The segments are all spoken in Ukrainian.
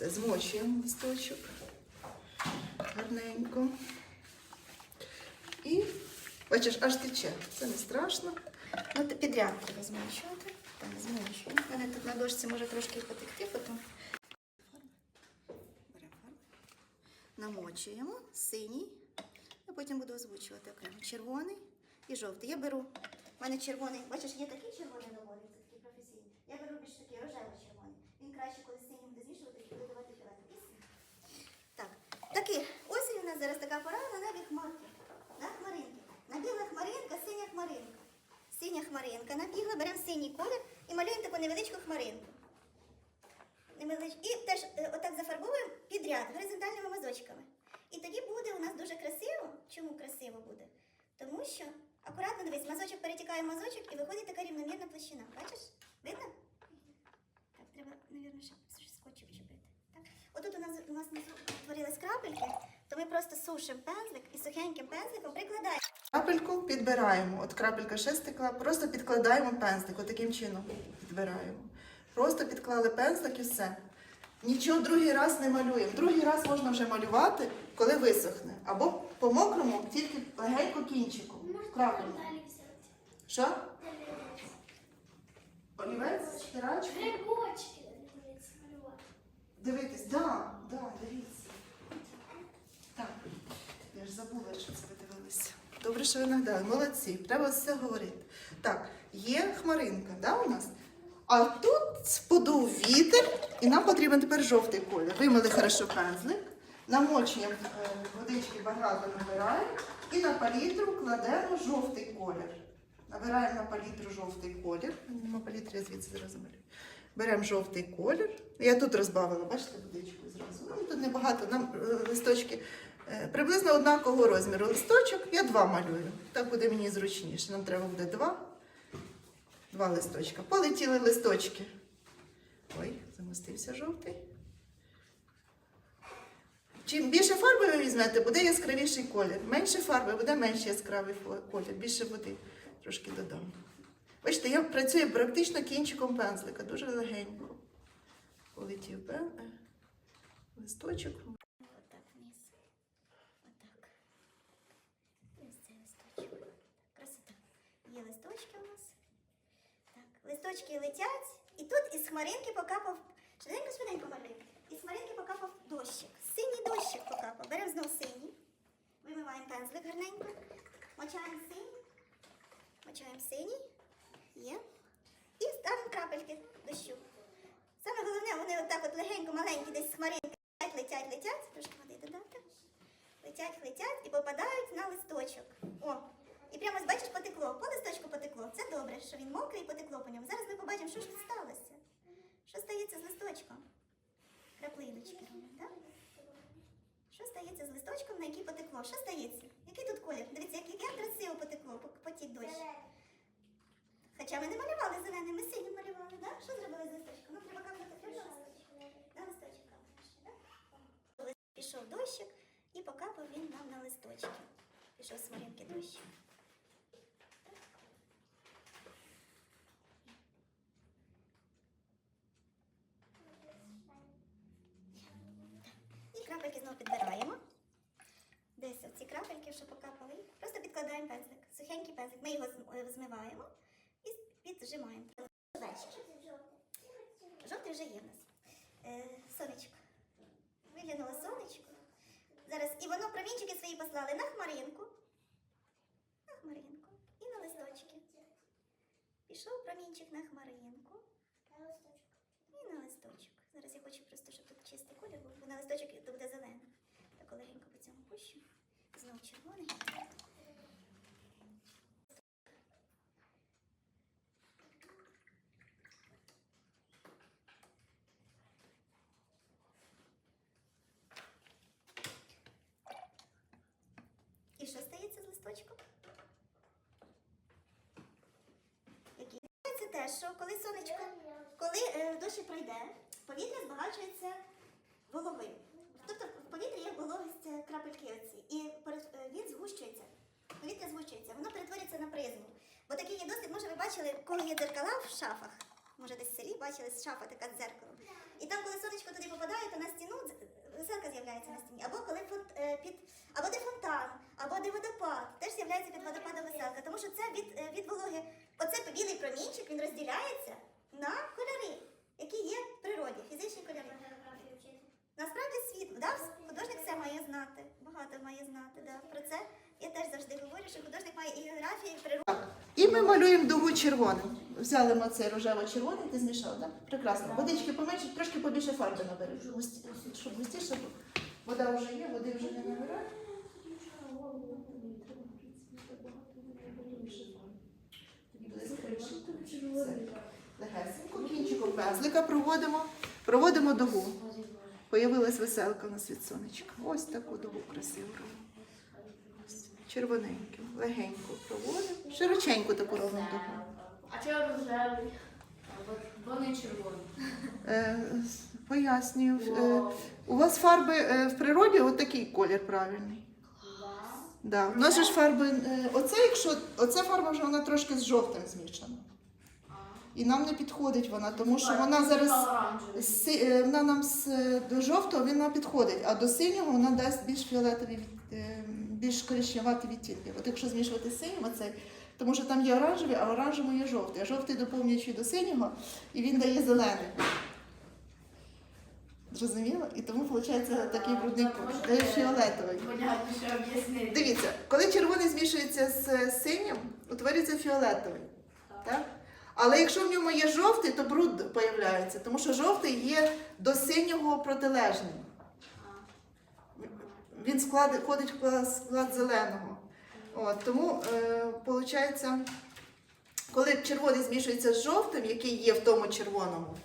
Все, змочуємо листочок. Гарненько. І, бачиш, аж тече. Це не страшно. Ну, підряд треба змочувати. Так, змочуємо. У мене тут на дошці може трошки потекти, потім. Намочуємо синій. Я потім буду озвучувати окремо. Червоний і жовтий. Я беру. У мене червоний, бачиш, є такий червоний набори, це такий професійний. Я беру більш такий рожево-червоний. Він краще, коли синім буде змішувати і буде давати фіолетовий. Так, такі. Осінь у нас зараз така пора на небі хмарки. На хмаринки. Набігла хмаринка, синя хмаринка. Синя хмаринка набігла, беремо синій колір і малюємо таку невеличку хмаринку. І теж е, отак зафарбовуємо підряд горизонтальними мазочками. І тоді буде у нас дуже красиво. Чому красиво буде? Тому що акуратно дивись, мазочок перетікає в мазочок і виходить така рівномірна площина. Бачиш? Видно? Так, треба, мабуть, ще щось скотчу вчепити. Так. Отут у нас у нас утворились крапельки, то ми просто сушимо пензлик і сухеньким пензликом прикладаємо. Крапельку підбираємо. От крапелька ще стекла, просто підкладаємо пензлик. Отаким чином підбираємо. Просто підклали пензлик і все. Нічого другий раз не малюємо. Другий раз можна вже малювати, коли висохне. Або по мокрому, тільки легенько кінчиком. Крапельку. Що? Олівець, стирачку. Грибочки. Дивитись, да, да, дивіться. Так, я ж забула, що це ви дивилися. Добре, що ви нагадали. Молодці, треба все говорити. Так, є хмаринка, да, у нас? А тут подув вітер, і нам потрібен тепер жовтий колір. Вимили хорошо пензлик, намочуємо е, водички багато набираємо і на палітру кладемо жовтий колір. Набираємо на палітру жовтий колір. Нема палітри, я звідси зразу малюю. Беремо жовтий колір. Я тут розбавила, бачите, водичку зразу. Ну, тут небагато, нам е, листочки е, приблизно однакового розміру. Листочок я два малюю. Так буде мені зручніше. Нам треба буде два. Два листочка. Полетіли листочки. Ой, замостився жовтий. Чим більше фарби ви візьмете, буде яскравіший колір. Менше фарби, буде менш яскравий колір. Більше води трошки додам. Бачите, я працюю практично кінчиком пензлика, дуже легенько. Полетів пен... листочок. Отак вниз. Отак. Ось цей листочок. Красота. Є листочки у нас. Листочки летять, і тут із хмаринки покапав. Швиденько, швиденько малюємо. Із хмаринки покапав дощик. Синій дощик покапав. Беремо знову синій. Вимиваємо пензлик гарненько. Мочаємо синій. Мочаємо синій. Є. І ставимо крапельки дощу. Саме головне, вони отак от легенько, маленькі, десь хмаринки летять, летять, летять. Трошки води додати. Летять, летять і попадають на листочок. О, і прямо бачиш, потекло. По листочку потекло. Це добре, що він мокрий і потекло по ньому. Зараз ми побачимо, що ж тут сталося. Що стається з листочком? Краплиночки так? Що стається з листочком, на який потекло? Що стається? Який тут колір? Дивіться, як, красиво потекло, по- потік дощ. Хоча ми не малювали зеленим, ми синім малювали, так? Що зробили з листочком? Нам треба капнути прямо на листочок. Листочок? Пішов дощик і покапав він нам на листочки. Пішов з маринки дощик. І крапельки знову підбираємо. Десь оці крапельки, що покапали, просто підкладаємо пензлик. Сухенький пензлик. Ми його зм- е, змиваємо і піджимаємо. Вечір. Жовтий вже є в нас. Е, сонечко. Виглянуло сонечко. Зараз і воно промінчики свої послали на хмаринку. На хмаринку. І на листочки. Пішов промінчик на хмаринку. На листочок. І на листочок. Зараз я хочу просто, щоб тут чистий колір був, бо на листочок то буде зелений. Так легенько по цьому пущу. Знову червоний. І що стається з листочком? Який? Це те, що коли сонечко, коли е, пройде, повітря збагачується вологою. Тобто в повітрі є вологість е, крапельки оці. І е, він згущується. Повітря згущується, воно перетворюється на призму. Бо такий є досвід, може, ви бачили, коли є дзеркала в шафах. Може, десь в селі бачили шафа така з дзеркалом. І там, коли сонечко туди попадає, то на що художник має і географію, і природу. Так. І ми малюємо дугу червоним. Взяли ми цей рожево-червоний, ти змішав, так? Прекрасно. Водички поменше, трошки побільше фарби набери, щоб густіше було. Вода вже є, води вже не набирає. Легесенько, кінчиком пензлика проводимо, проводимо дугу. Появилась веселка у нас від сонечка. Ось таку дугу красиву робимо. Червоненьким, легенько проводимо. Широченьку таку ровну дугу. А чого рожевий? Бо не червоний. Е, пояснюю. Е, у вас фарби е, в природі отакий колір правильний. Да. У нас же ж фарби, оце, якщо, оця фарба вже вона трошки з жовтим змішана. І нам не підходить вона, тому що вона зараз. Си- е, вона нам з до жовтого вона підходить, а до синього вона дасть більш фіолетові, більш коричневаті відтінки. От якщо змішувати з синім, оцей, тому що там є оранжевий, а оранжевий є жовтий. А жовтий доповнюючий до синього, і він дає зелений. Зрозуміло? І тому виходить такий брудний. Дає фіолетовий. Дивіться, коли червоний змішується з синім, утворюється фіолетовий. Так? Але якщо в ньому є жовтий, то бруд появляється, тому що жовтий є до синього протилежним. Він склад, входить в склад зеленого. От, тому виходить, коли червоний змішується з жовтим, який є в тому червоному,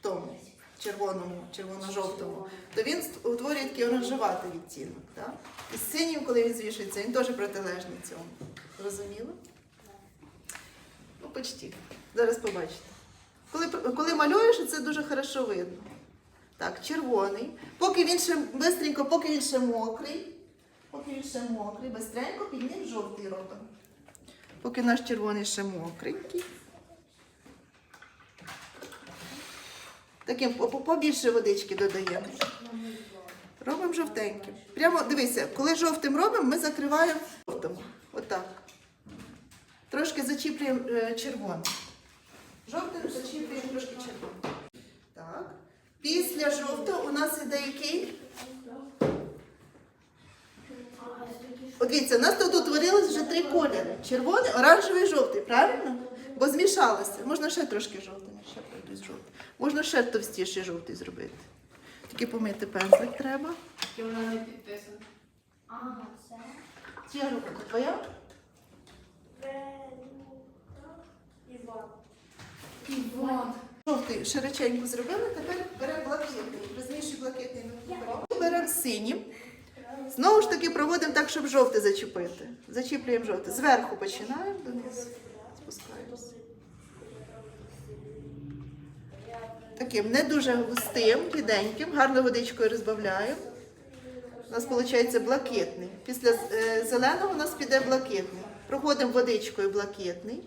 в тому червоному, червоно-жовтому, то він утворює такий оранжеватий відтінок. Так? І з синім, коли він змішується, він теж протилежний цьому. Зрозуміло? Ну, почти. Зараз побачите. Коли, коли малюєш, це дуже хорошо видно. Так, червоний. Поки він ще бистренько, поки він ще мокрий, поки він ще мокрий, бистренько піднім жовтий робимо. Поки наш червоний ще мокренький. Таким по- по- побільше водички додаємо. Робимо жовтеньким. Прямо дивися, коли жовтим робимо, ми закриваємо жовтим. Отак. Трошки зачіплюємо е, червоним. Жовтим зачіплюємо трошки червоним. Після жовтого у нас іде який? От дивіться, у нас тут утворилось вже три кольори: червоний, оранжевий, жовтий, правильно? Бо змішалося. Можна ще трошки жовтим, ще пройдусь жовтий. Можна ще товстіший жовтий зробити. Тільки помити пензлик треба. Вона не підписана. Ага, це. Чия рука? Твоя? Іван. Жовтий широченько зробили, тепер беремо блакитний. Розмішуй блакитний. І Беремо синім. Знову ж таки проводимо так, щоб жовтий зачепити. Зачіплюємо жовтий. Зверху починаємо донизу. Спускаємося. Таким не дуже густим, ріденьким, гарно водичкою розбавляємо. У нас виходить блакитний. Після е, зеленого у нас піде блакитний. Проходимо водичкою блакитний.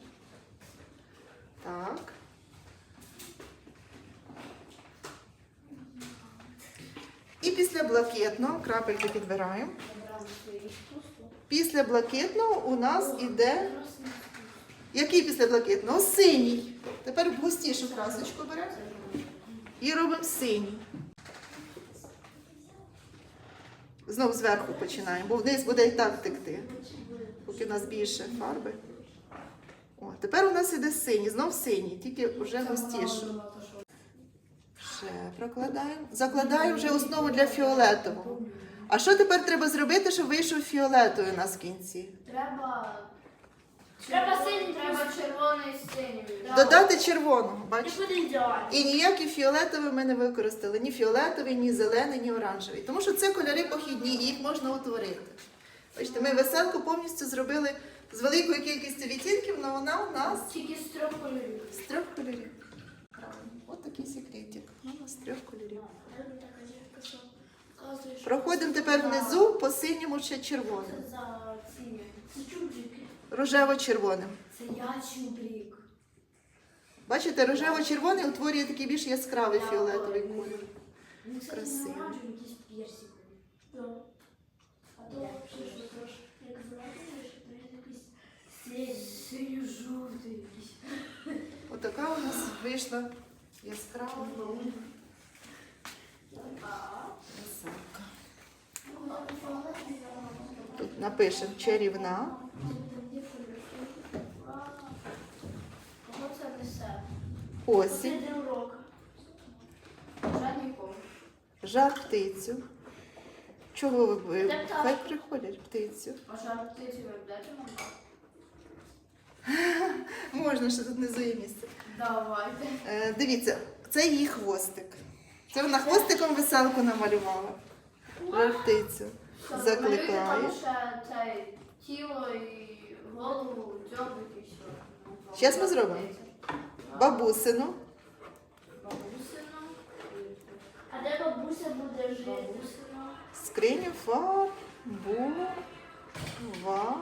Так. І після блакитного крапельки підбираємо. Після блакитного у нас іде. Який після блакитного? Синій. Тепер густішу красочку беремо і робимо синій. Знову зверху починаємо, бо вниз буде і так текти, поки у нас більше фарби. О, тепер у нас іде синій, знов синій, тільки вже густіше. Ще прокладаємо. Закладаємо вже основу для фіолетового. А що тепер треба зробити, щоб вийшов фіолетовий у нас в кінці? Треба. Треба синій, треба червоний з синім. Додати червоного, бачите? буде ідеально. І ніякий фіолетовий ми не використали. Ні фіолетовий, ні зелений, ні оранжевий. Тому що це кольори похідні, їх можна утворити. Бачите, ми веселку повністю зробили з великою кількістю відтінків, але вона у нас Тільки з трьох кольорів. з трьох кольорів. Правильно. От такий секретик. З трьох кольорів. Проходимо тепер внизу по синьому ще червоним. Рожево-червоним. Це я чубрик. Бачите, рожево-червоний утворює такий більш яскравий фіолетовий колір. Якийсь синьо-жовтий. Отака у нас вийшла яскрава Тут напишемо чарівна. Осінь. Жар птицю. Чого ви будете? Хай приходять птицю. А жар птицю ви будете Можна, що тут не є місце. Давайте. Е, дивіться, це її хвостик. Це вона хвостиком веселку намалювала. Жар птицю. Що, малюйте Закликає. Там ще це тіло і голову, дзьобик і все. Щас ми зробимо. Бабусину. Бабусину. А де бабуся буде жити? Бабусину. Скриню фарбувати. Ва.